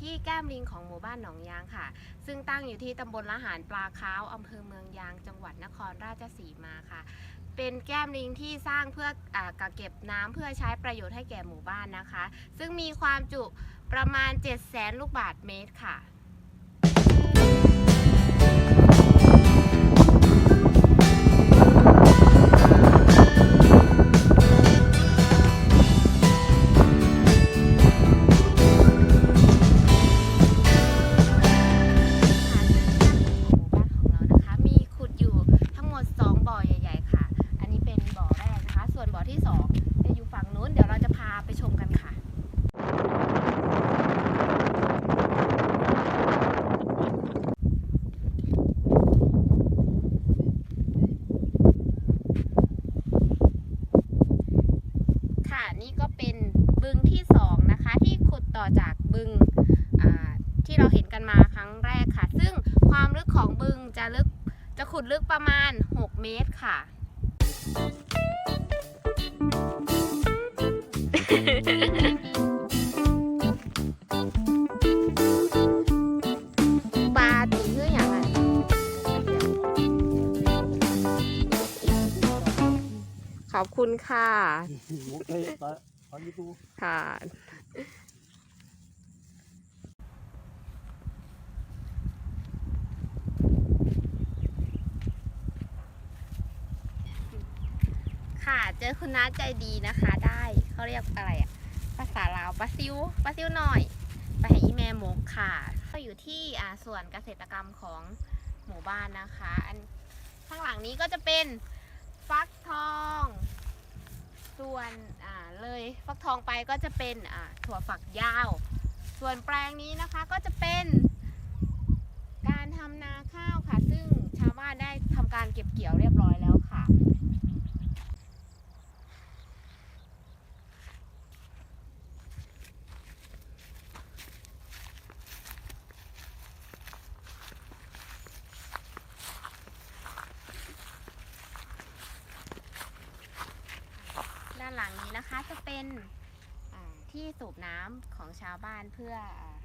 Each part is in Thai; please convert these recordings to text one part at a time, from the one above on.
ที่แก้มลิงของหมู่บ้านหนองยางค่ะ ซึ่งตั้งอยู่ที่ตำบลละหารปลาค้าวอำเภอเมืองยาง จังหวัดนครราชสีมาค่ะ เป็นแก้มลิงที่สร้างเพื่ออกักเก็บน้ำเพื่อใช้ประโยชน์ให้แก่หมู่บ้านนะคะ ซึ่งมีความจุประมาณ 7 0 0แสนลูกบาทเมตรค่ะ ค่ะ นี่ก็เป็นบึงที่สองนะคะ ที่ขุดต่อจากบึงที่เราเห็นกันมาครั้งแรกค่ะ ซึ่งความลึกของบึงจะลึกจะขุดลึกประมาณ 6 เมตรค่ะป คุณค่ะโอเคไปขอยูทูค่ะ ค่ะ เจอคุณน้าใจดีนะคะ ได้เขาเรียกอะไรอะภาษาลาวปลาซิวปลาซิวหน่อย ไปใหาอีแม่มกค่ะก็อยู่ที่อ่าส่วนเกษตรกรรมของหมู่บ้านนะคะ อันข้างหลังนี้ก็จะเป็นฟักทอง ส่วนอ่าเลยฟักทองไปก็จะเป็นอ่าถั่วฝักยาว ส่วนแปลงนี้นะคะก็จะเป็นการทำนาข้าวค่ะ ซึ่งชาวบ้านได้ทำการเก็บเกี่ยวเรียบร้อยแล้วค่ะานหลังนี้นะคะจะเป็นที่สูบน้ำของชาวบ้านเพื่ออา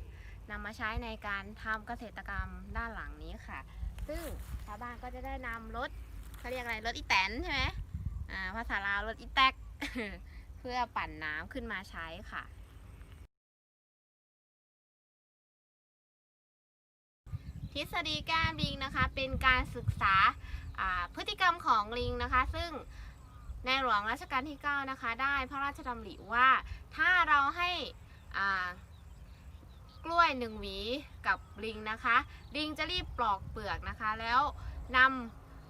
นำมาใช้ในการทำเกษตรกรรมด้านหลังนี้ค่ะ ซึ่งชาวบ้านก็จะได้นำรถเขาเรียกอะไรรถอีแตนใช่ไหมภาษาลาวรถอีแตกเพื่อปั่นน้ำขึ้นมาใช้ค่ะ ทฤษฎีแก้มลิงนะคะเป็นการศึกษาพฤติกรรมของลิงนะคะ ซึ่ง ในหลวงรัชกาลที่ 9 นะคะ ได้พระราชดำริว่าถ้าเราให้กล้วยหนึ่งหวีกับลิงนะคะ ลิงจะรีบปลอกเปลือกนะคะ แล้วน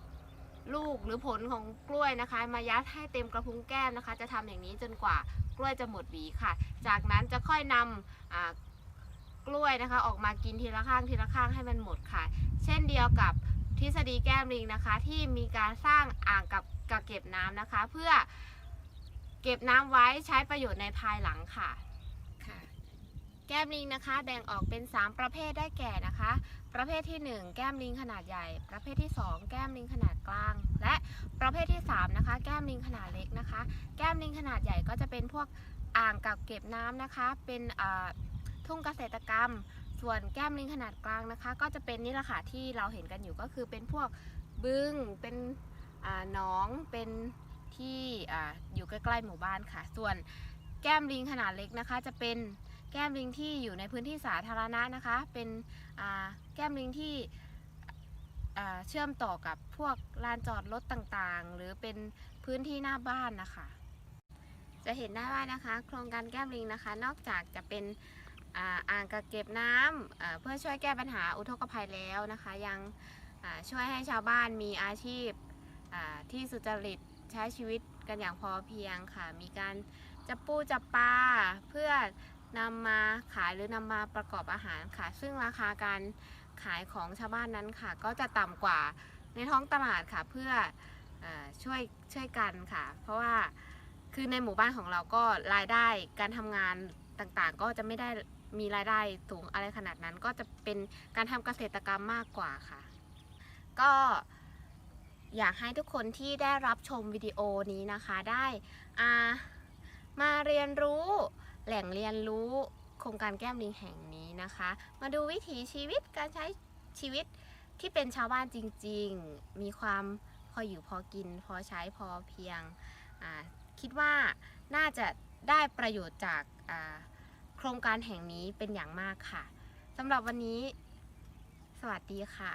ำลูกหรือผลของกล้วยนะคะ มายัดให้เต็มกระพุ้งแก้มนะคะ จะทำอย่างนี้จนกว่ากล้วยจะหมดหวีค่ะ จากนั้นจะค่อยนำกล้วยนะคะ ออกมากินทีละข้างทีละข้างให้มันหมดค่ะ เช่นเดียวกับ ทฤษฎีแก้มลิงนะคะ ที่มีการสร้างอ่างกับกักเก็บน้ำนะคะ เพื่อเก็บน้ำไว้ใช้ประโยชน์ในภายหลังค่ะแก้มลิงนะคะ แบ่งออกเป็น 3 ประเภทได้แก่นะคะ ประเภทที่ 1 แก้มลิงขนาดใหญ่ ประเภทที่ 2 แก้มลิงขนาดกลาง และประเภทที่3นะคะ แก้มลิงขนาดเล็กนะคะ แก้มลิงขนาดใหญ่ก็จะเป็นพวกอ่างกักเก็บน้ำนะคะ เป็นทุ่งเกษตรกรรม ส่วนแก้มลิงขนาดกลางนะคะ ก็จะเป็นนี่แหละค่ะที่เราเห็นกันอยู่ก็คือเป็นพวกบึงเป็นหนองเป็นที่ออยู่ใกล้ๆหมู่บ้านค่ะ ส่วนแก้มลิงขนาดเล็กนะคะ จะเป็นแก้มลิงที่อยู่ในพื้นที่สาธารณะนะคะ เป็นแก้มลิงที่เชื่อมต่อกับพวกลานจอดรถต่างๆ หรือเป็นพื้นที่หน้าบ้านนะคะ จะเห็นได้ว่านะคะ โครงการแก้มลิงนะคะ นอกจากจะเป็น อ่างกักเก็บน้ำอ่าเพื่อช่วยแก้ปัญหาอุทกภัยแล้วนะคะ ยังช่วยให้ชาวบ้านมีอาชีพที่สุจริตใช้ชีวิตกันอย่างพอเพียงค่ะ มีการจับปูจับปลาเพื่อนำมาขายหรือนำมาประกอบอาหารค่ะ ซึ่งราคาการขายของชาวบ้านนั้นค่ะ ก็จะต่ำกว่าในท้องตลาดค่ะ เพื่ออช่วยช่วยกันค่ะ เพราะว่าคือในหมู่บ้านของเราก็รายได้การทำงาน ต่างๆ ก็จะไม่ได้มีรายได้สูงอะไรขนาดนั้น ก็จะเป็นการทำเกษตรกรรมมากกว่าค่ะ ก็อยากให้ทุกคนที่ได้รับชมวิดีโอนี้นะคะได้อามาเรียนรู้แหล่งเรียนรู้โครงการแก้มลิงแห่งนี้นะคะ มาดูวิถีชีวิตการใช้ชีวิตที่เป็นชาวบ้านจริง ๆ มีความพออยู่พอกิน พอใช้พอเพียง คิดว่าน่าจะ ได้ประโยชน์จากโครงการแห่งนี้เป็นอย่างมากค่ะสำหรับวันนี้ สวัสดีค่ะ